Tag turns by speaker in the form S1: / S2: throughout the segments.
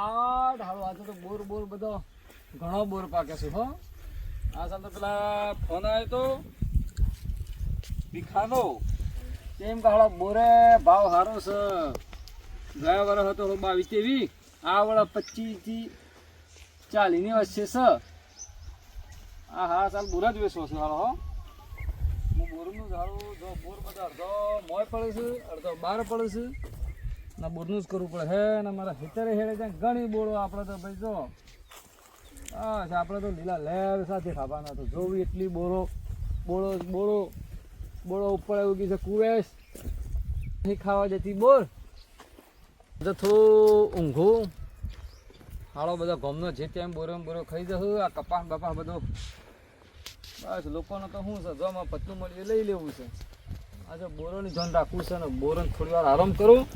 S1: આ હાલો આજે તો બોર બોર બધો ઘણો બોર પાકે છે, હો. આ સાલ તો પેલા ફોન આવ્યો તો ભીખાનો. તેમ કાળો બોરે ભાવ સારો છે. ગયા વર્ષ હતો બાવીસ તેવી આ વળા પચીસથી ચાલીસની વચ્ચે છે. આ હા સાલ બોર જ વેચવો છે હાલો હો. હું બોરનું ઝાડું જો બોર બધા અડધો મોય પડે છે, અડધો બાર પડે છે. ના, બોરનું જ કરવું પડે. હે, ને મારા હેતરે હેડે ત્યાં ઘણી બોળો આપણે તો ભાઈ જો. બસ આપણે તો લીલા લહેર સાથે ખાવાના તો જોવી એટલી બોરો. બોળો બોળો બોળો ઉપર એવું છે કુવેશ. નહીં ખાવા જતી બોર. થોડું ઊંઘું. હાળો બધો ગમનો જે ત્યાં બોરો બોરો ખાઈ જશું, આ કપાસ બપાસ બધો. બસ, લોકોનો તો શું છે જોમાં પતલું મળીએ, લઈ લેવું છે. આજે બોરોની ધ્યાન રાખવું છે ને, બોરોને થોડી વાર આરામ કરું.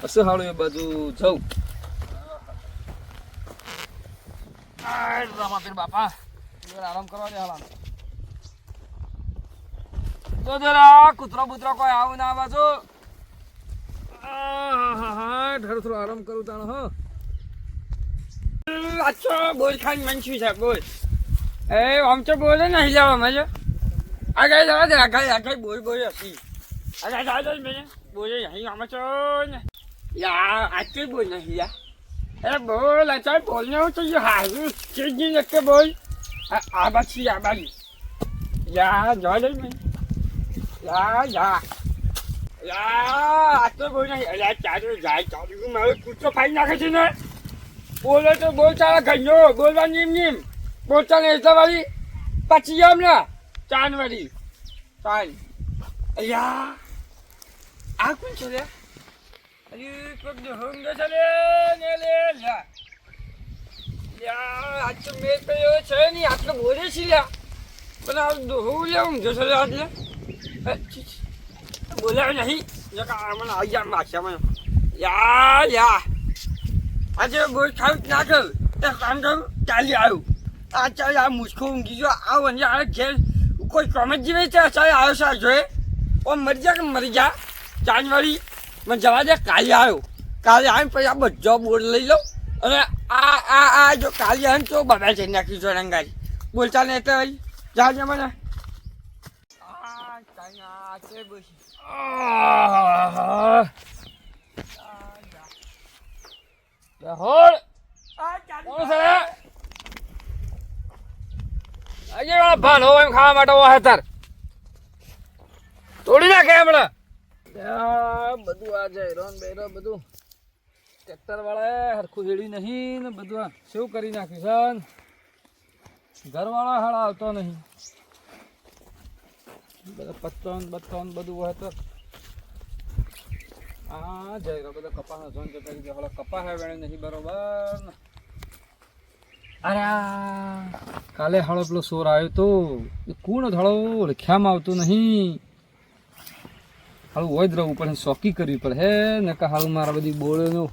S1: પછી હાળું એ બાજુ જવું રામાપીર બાપા. આરામ કરવા દે હાલા જરા કૂતરો બુતરો કોઈ આવું ના બાજુ આહાહા, થોડું થોડો આરામ કરું તાણ હો.
S2: અચ્છો બોલ ખાન મંચી છે બોલ એ આમ તો બોલે નહીં લેવા મજો આગળ જવા દે આગળ આગળ બોલ બોલ હસી આગળ જવા બોલે નહીં આમ છો ને. યા આટલી બોલ નહીં યા એ બોલ અચ્છા બોલ ને તો ये હારું ચીજી નકે બોલ આ આ બાછી આ બાજી યા જવા દે મેં યા યા યા આટલો બોલ નહીં અલ્યા ચાલુ જાય ચાલુ મારું કૂચો ફાઈ નાખે છે ને બોલો તો બોલ ચાલે ગયો બોલવા નીમ નીમ બોલ ચાલે એટલે વાળી પછી આમ ને ચાન વાળી ચાન અયા આ કોણ છે અરે કોક દે હોંગે છે લે ને લે લ્યા લ્યા આજ તો મેચ પડ્યો છે નહીં આટલો બોલે છે લ્યા પણ આ દોહું લે ઊંઘે છે લે આજ લે એ, છી, છી. બોલાવે નહીં મને આવી ગયા મને યા યા આજે બોલ ખાવ ના કર એ કામ કર ચાલી આવ્યું આ ચાલ આ મુસ્કો ઊંઘી ગયો આ વંજે આ ઘેર કોઈ કોમેન્ટ જીવે છે ચાલ આવ્યો છે જોએ ઓ મરી જા મરી જા જાનવારી મને જવા દે કાલે આવ્યો. કાલે આવીને પછી આ બધો બોર્ડ લઈ લઉં. અને આ આ આ જો કાલે આવે તો બધા જઈ નાખી જો રંગારી. બોલતા ને એટલે જાજે મને.
S1: રે? આજે ભાન હોય એમ ખાવા માટે વાહ તોડી નાખે હમણાં. બધું આ જાય રોન બેરો બધું. ટ્રેક્ટર વાળા હરખું રેડી નહીં ને બધું આ શું કરી નાખ્યું છે? ઘરવાળા હાળ આવતો નહીં. બધા પત્તો ને બધું હોય તો. હા જય રો બધા કપાસ જતા રહી ગયા. હળો કપાસ વેણે નહીં, બરોબર. અરે કાલે હળો પેલો સોર આવ્યો તો. એ કોણ હળો ઓળખ્યામાં આવતું નહીં. હાલું હોય જ રહેવું પડે શોખી કરવી પડે. હે ને કે હાલું મારા બધી બોળનો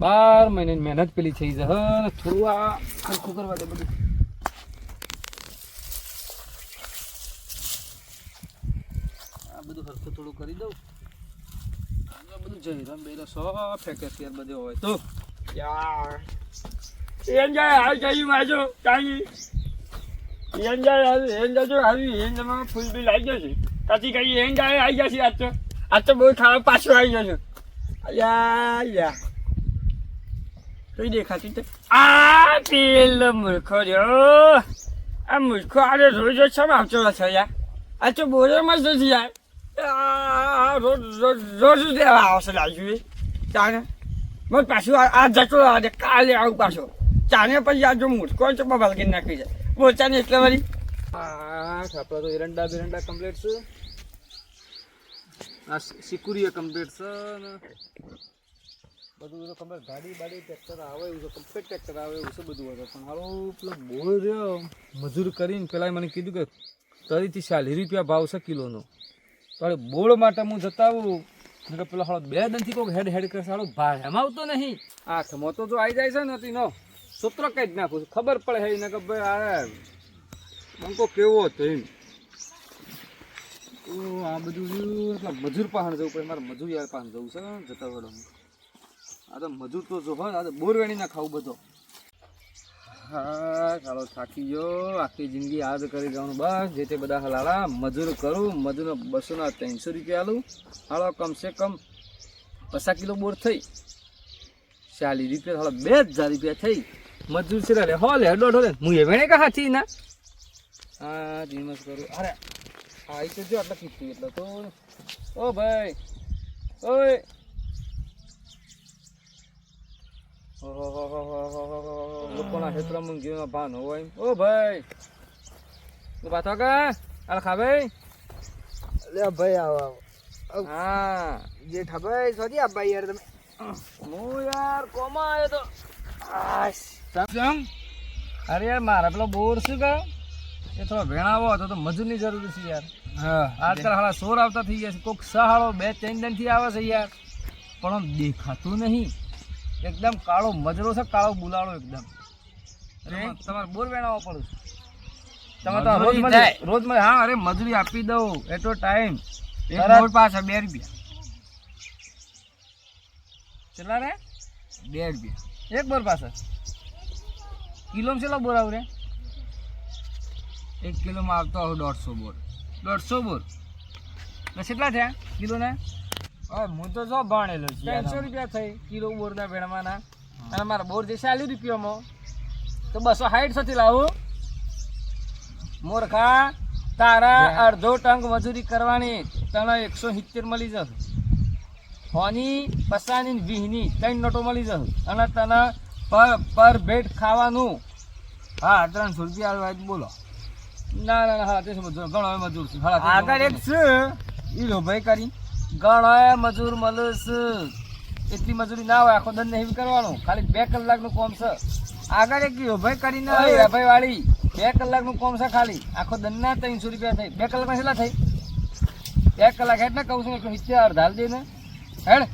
S1: બાર મહિને મહેનત પેલી થઈ જશે ને થોડું આ હરખું કરવા દે બધું. આ બધું હરખું થોડું કરી દઉં. બધું જઈ બે સો ફેંકે છે બધે હોય તો.
S2: યાર. એમ જાય આવી ગયું માજો કાંઈ એમ જાય આવી એમ જાજો આવી એમ જમા ફૂલ બી લાગી છે પછી કઈ એને જાય આવી જશે આજ તો. આજ તો બહુ ખાવા પાછું આવી ગયો છું. યા યા કઈ દેખાતી તે. આ પેલો મૂર્ખો રહ્યો આ મૂર્ખો આરે રોજ રોજ સમ આવતો છે યાર? આ તો બોરેમાં જ નથી યાર. રોજ રોજ રોજ દેવા આવશે લાગ્યું ચાને મત પાછું આ જતો આજે કાલે આવું પાછો. ચાને પછી આ જો મૂર્ખો છે બબાલ કરી નાખી છે. બોચાને એટલે વળી.
S1: આ આપણા તો એરંડા બેરંડા કમ્પ્લીટ છે. આ સિકુરીએ કમ્પ્લીટ છે ને. બધું બધું કમ્પ્લીટ ગાડી બાડી ટ્રેક્ટર આવે એવું છે કમ્પ્લીટ ટ્રેક્ટર આવે એવું છે બધું હતું પણ હાલો પેલો બોલ રહ્યો મજૂર કરીને પેલા મને કીધું કે તરીથી ચાલીસ રૂપિયા ભાવ છે કિલોનો. તો બોળ માટે હું જતા આવું. કે પેલો હાલો બે દનથી કોઈક હેડ હેડ કરશે. હાલો ભાઈ એમ આવતો નહીં. આઠમો તો જો આવી જાય છે ને તીનો સૂત્ર કઈ જ નાખું છું. ખબર પડે હે ને કે ભાઈ આ બંકો કેવો હતો એમ. તો આ બધું એટલે મજૂર પહાણ જવું પડે. મારે મજૂર યાર પાસે જવું છે જતા વડો આ તો મજૂર તો જો હોય આ તો બોર વેણી ના ખાવું બધો. હા, ચાલો થાકી ગયો. આખી જિંદગી આ કરી જવાનું બસ. જે તે બધા હલાલા, મજૂર કરું. મજૂર બસો ના ત્રણસો રૂપિયા આલું. હાલો, કમસે કમ પચાસ કિલો બોર થઈ. ચાલીસ રૂપિયા, હાલો, બે હજાર રૂપિયા થઈ. મજૂર છે લે, હો, લે દોઢો લે. હું એ વેણે કહા થી ના? હા ધીમસ કરું? અરે આ તો જો આટલા કીધું એટલે તો. ઓ ભાઈ ઓય. લોકોના ક્ષેત્રમાં જીવનો ભાન હોય. ઓ ભાઈ. બાતો કા? અરે ખા ભાઈ.
S2: લે ભાઈ આવો
S1: હા.
S2: જેઠા ભાઈ સોજી આ ભાઈ યાર તમે?
S1: હું યાર કોમાં આવ્યો તો? આશ. સમ અરે યાર મારા પેલો બોર શું કે એ થોડો ભેણાવો હતો તો મજૂરની જરૂર છે યાર.
S2: હા.
S1: આજકાલ હાલા સોર આવતા થઈ ગયા છે. કોક સહાળો બે ત્રણ દિનથી આવે છે યાર. પણ આમ દેખાતું નહીં. એકદમ કાળો મજરો છે કાળો બુલાળો એકદમ. તમારે- તમારે બોર વેણાવો પડું છે. તમે તો રોજ રોજ હા અરે મજૂરી આપી દઉં. એટલો ટાઈમ
S2: એક
S1: રોડ
S2: પાસે પાછા બે રૂપિયા.
S1: કેટલા રે?
S2: બે રૂપિયા.
S1: એક બોર પાસે કિલો કેટલો બોર આવરે?
S2: એક કિલોમાં આવતો હોય દોઢસો બોર.
S1: દોઢસો બોર. એટલે કેટલા થયા કિલોના?
S2: હવે હું તો જો ભણેલો છું.
S1: ત્રણસો રૂપિયા થઈ કિલો બોરના ભેણવાના. અને મારા બોર જે ચાલીસ રૂપિયામાં. તો બસો સાઠ સુધી લાવું. મોરખા તારા અડધો ટંક મજૂરી કરવાની. તને એકસો સિત્તેર મળી જશે. હોની પસાની ને ત્રણ નોટો મળી જશે. અને તને પર પર ભેટ ખાવાનું.
S2: હા ત્રણસો રૂપિયા બોલો.
S1: ના ના ના હા તે મજૂર. ઘણો મજૂર છે.
S2: આગળ એક છે. ઈ લો ભાઈ કરી.
S1: ઘણો મજૂર મળસ એટલી મજૂરી ના હોય આખો દંડ નહીં કરવાનું. ખાલી બે કલાકનું કામ છે.
S2: આગળ એક ઈ ભાઈ કરીને.
S1: ભાઈ વાળી બે કલાકનું કામ છે ખાલી. આખો દંડના ત્રણસો રૂપિયા થઈ બે કલાકમાં કેટલા થઈ બે કલાક હેઠ ને કહું છું એકસો સિત્તેર ઢાલ દે ને. હેડ.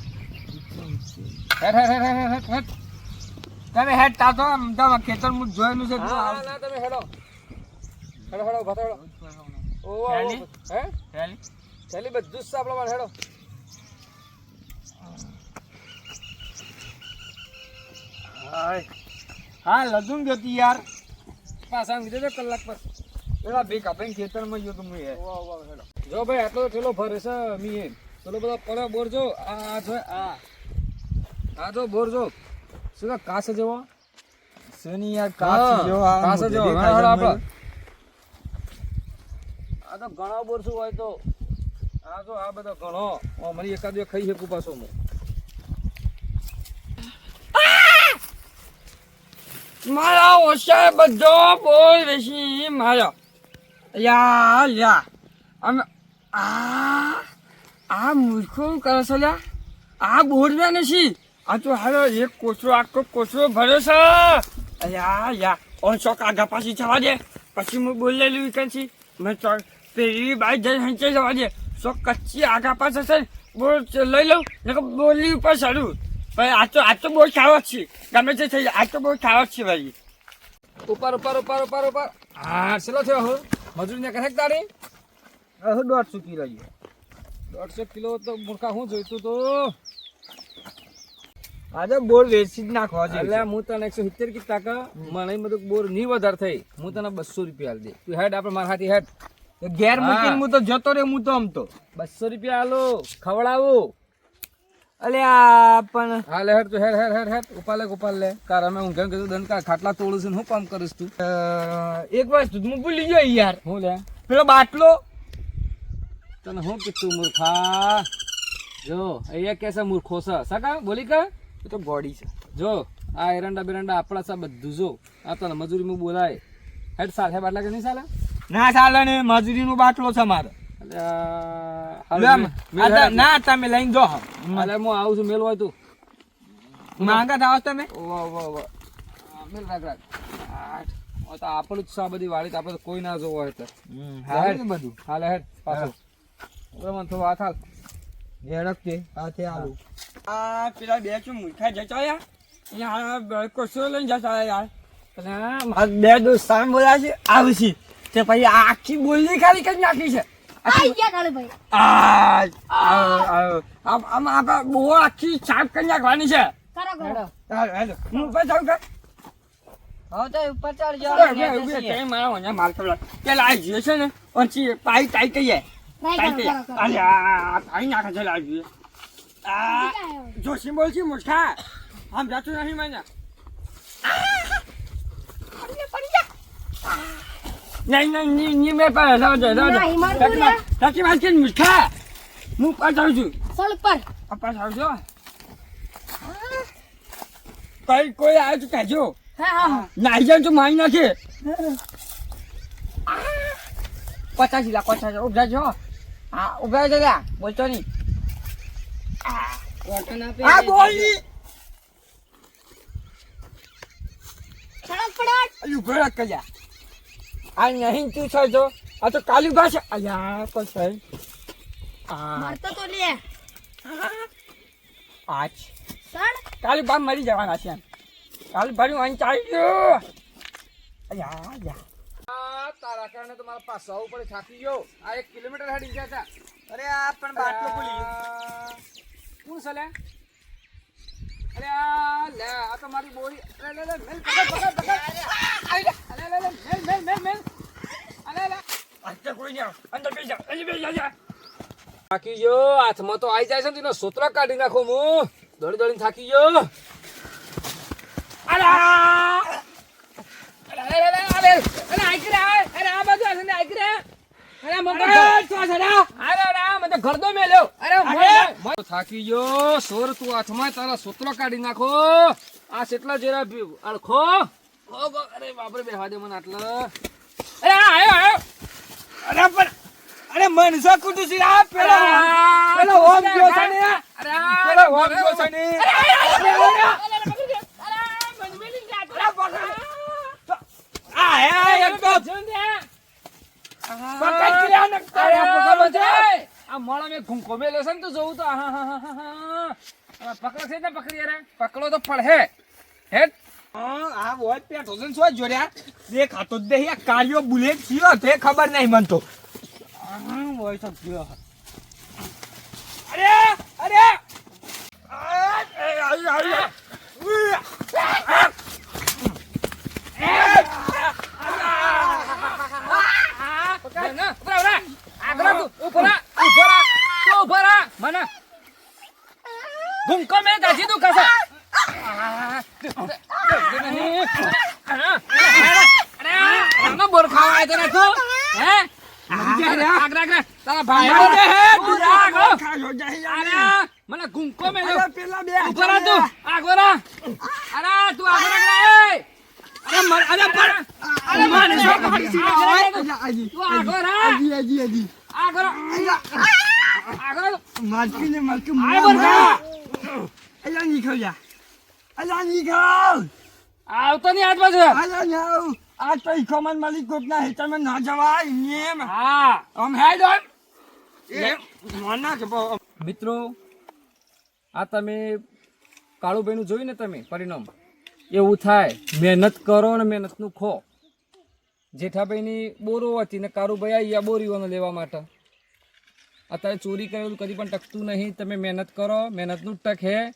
S1: હેડ હેડ હેડ હેડ હેડ હેડ.
S2: તમે હેડ તાતો તમારા ખેતર હું જોયેલું છે.
S1: ના તમે હેડો. હેડો હેડો ભાતો હેડો.
S2: ઓ
S1: હે?
S2: હેલી.
S1: થેલી બધું છે આપણા હેડો.
S2: હાય. હા લજું ગયો યાર.
S1: પાછા કીધું તો કલાક પછી
S2: પેલા બે કાપીને ખેતરમાં ગયો તો હું યાર
S1: વાહ, વાહ, હેડો. જો ભાઈ આટલો ઠેલો ભરે છે મી પેલો બધો પડે બોરજો આ જો આ. આ જો બોરજો શું કાસ જેવો?
S2: શનિ યાર કાસ જેવો? કાસ
S1: જેવો.
S2: દેખાય
S1: હેડો,
S2: છે
S1: હેડો આ તો ઘણો બોરસું હોય તો. આ તો આ બધો ઘણો. અમારી એકાદ બે ખાઈ શકું પાછો હું.
S2: મારા ઓછા બધો બોલ વેસી મારો. યા યા. અમે આ આ મૂર્ખો કરે છે લ્યા આ બોરવ્યા નથી. આ તો હારો એક કોચરો આખો કોચરો ભરે છે. યા યા. ઓછો કાગા પાછી જવા દે. પછી હું બોલેલું વિકનથી મેં તો પેલી બાઈ જઈ હંચે જવા દે. સો કચ્ચી આગા પાસે છે બોલ લઈ લઉં ને બોલી ઉપર સારું ભાઈ આ તો આ તો બહુ ખાવા છે. ગમે તે થઈ જાય આ તો બહુ ખાવા જ છે ભાઈ.
S1: ઉપર ઉપર ઉપર ઉપર ઉપર હા ચલો થયો હો. મજૂરી ને કરે તારી?
S2: હું દોઢસો કિલો
S1: દોઢસો કિલો તો મૂર્ખા હું જોઈતું તો.
S2: આજે બોર વેચી જ નાખવા
S1: એટલે હું તને એકસો સિત્તેર કીધા કે મને બધું બોર નહીં વધારે થઈ. હું તને બસો રૂપિયા આલી દે. તું હેડ આપણે મારા હાથી હેડ.
S2: ઘેર. મૂકીને હું તો જતો રે હું તો આમ તો
S1: બસો રૂપિયા આલો ખવડાવો.
S2: અલે આ પણ
S1: હા લે હેડ તું હેડ હેડ હેડ હેડ. ઉપાલે ઉપાલ લે. કાર અમે ઊંઘે કીધું દન કા ખાટલા તોડું છું હું કામ કરીશ તું?
S2: એક વસ્તુ તું હું ભૂલી ગયો યાર.
S1: હું લે.
S2: પેલો બાટલો.
S1: તને હું કીધું મૂર્ખા? જો અહીંયા કેસે મૂર્ખો છે. સકા બોલી કે?
S2: એ તો ગોડી છે.
S1: જો આ એરંડા બેરંડા આપણા સા બધું જો. આ તને મજૂરી માં બોલાય. હેડ સાલ હે બાટલા કે નહીં સાલે?
S2: ના ચાલે ને નું બાટલો છે મારો.
S1: હાલ.
S2: ના તમે લઈને જો
S1: અરે હું આવું છું મેલ હોય તું.
S2: માંગા થાવ તમે?
S1: મેલ રાખ રાખ. તો આપણું જ છે બધી વાળી આપણે કોઈ ના જોવો હોય એટલે
S2: હાલે. બધું.
S1: હાલે હેડ પાછો. મને થોડું હાથ હાલ.
S2: ઝડપથી હાથે આલું. આ પેલા બે ચું મૂર્ખા જતા યાર? અહીંયા કશો લઈને જતા યાર. બે દોસ્તાર બોલ્યા છે આવશે. તે પછી આખી બોલી ખાલી કરી નાખી છે
S3: ભાઈ
S2: આખી સાફ કરી નાખવાની છે
S3: કરો કરો
S4: હેડો.
S2: હાલો, હાલો. હું ઉપર ટાઈ
S3: કરો
S2: જોશી બોલશી છે મુસ્કા આમ જાતું નહીં મને નહીં નહીં નહીં નહીં મેં પાસે લાવ દે લાવ
S3: નહીં, મારું પૂરા.
S2: ને મુસ્કા હું પાસ આવું છું.
S3: સળ
S2: આ પાસ આવું છું કઈ કોઈ આવે તો કહેજો.
S3: હા હા હા.
S2: નાઈ જાય તો મારી નાખે પચાસ લા પચાસ. ઊભા છો હા. ઊભા છે લ્યા બોલતો નહીં. હા બોલી
S3: પડાટ
S2: ઊભા કર્યા આ નહીં તું છે જો. આ તો કાલી ભાષા. અલ્યા પછી આ
S3: મારતો તો લે.
S2: આજ કાલી બા મરી જવાના છે કાલી ભાઈ અહીં ચાલી ગયો. અલ્યા અલ્યા
S1: તારા કારણે તો મારા પાસ આવવું પડે થાકી ગયો. આ એક કિલોમીટર હેડી ગયા હતા.
S2: અરે આ પણ બાટલો ભૂલી ગયો. કોઈ નહીં અંદર બેસી જા અંદર બેસી જા
S1: થાકી ગયો હાથમાં તો આવી જાય છે ને તેનો સોતરો કાઢી નાખો હું દોડી દોડીને થાકી ગયો અરે અરે અરે અરે અરે આઈકરે આ અરે આ બાજુ આ ને આઈકરે અરે મગર
S2: તો સડા
S1: અરે રામ આ મને ઘર દો મેલ્યો. અરે તો થાકી ગયો. સોર તું હાથમાં તારા સૂત્રો કાઢી નાખો. આ કેટલા જરા અડખો. અરે બાપરે બેહવા દે મને આટલો. અરે આયો આયો.
S2: અરે પણ અરે મનસા કુટુસી આ પેલો ઓમ ગયો છે ને
S1: અરે આ
S2: પેલો ઓમ ગયો છે ને આ હે એક તો પકડ કે આ નકતા રે પકડો છે
S1: આ મોળા મેં ઘૂંકો મેલ્યો છે ને તો જોઉં તો હા હા હા હા પકડો છે ને પકડી અરે? પકડો તો પડશે હે.
S2: હા, આ વોટ પેટો છે શું જોડ્યા? દેખાતો જ નહીં આ કાર્યો બુલેટ થયો તે ખબર નહીં મન તો. હા, વોય તો ગયો. અરે અરે.
S1: મને ઘૂંકો મેં ગાજી તું? કસા અરે બોર ખાવા આવ્યો તો તું હે. મને ઘૂંકો મેં
S2: અરે, પેલા બે
S1: ઊભો રહો તું. આગળ અરે તું આગળ અરે મર અરે મને. તું આગળ રહો.
S2: હજી, હજી, હજી.
S1: આગળ આગળ
S2: મારકીને મારકી
S1: આ બોર ખા.
S2: અલ્યા નીકળ જા. અલ્યા નીકળ
S1: આવતો નહીં આજ બાજુ.
S2: અલ્યા નાવ આ તો ઇકોમન માલિક કોકના હેતરમાં ના જવાય એમ
S1: હા.
S2: આમ હેડ ઓન એ મોના કે
S1: મિત્રો આ તમે કાળુભાઈનું જોયું ને તમે પરિણામ. એવું થાય. મહેનત કરો ને મહેનતનું ખો. જેઠાભાઈની બોરો હતી ને કારુભાઈ આવ્યા બોરીઓને લેવા માટે. અત્યારે ચોરી કરેલું કદી પણ ટકતું નહીં. તમે મહેનત કરો મહેનતનું ટક હે.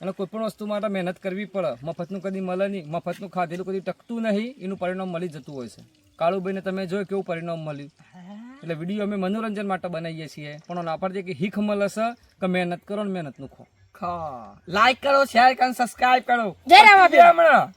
S1: અને કોઈ પણ વસ્તુ માટે મહેનત કરવી પડે. મફતનું કદી મળે નહીં. મફતનું ખાધેલું કદી ટકતું નહીં. એનું પરિણામ મળી જતું હોય છે. કાળુભાઈને તમે જોયું કેવું પરિણામ મળ્યું? એટલે વીડિયો અમે મનોરંજન માટે બનાવીએ છીએ. પણ પર કે હીખ મળે છે કે મહેનત કરો ને મહેનતનું ખો.
S2: લાઈક કરો શેર કરો સબસ્ક્રાઈબ કરો.
S3: જય રામ
S2: હમણાં.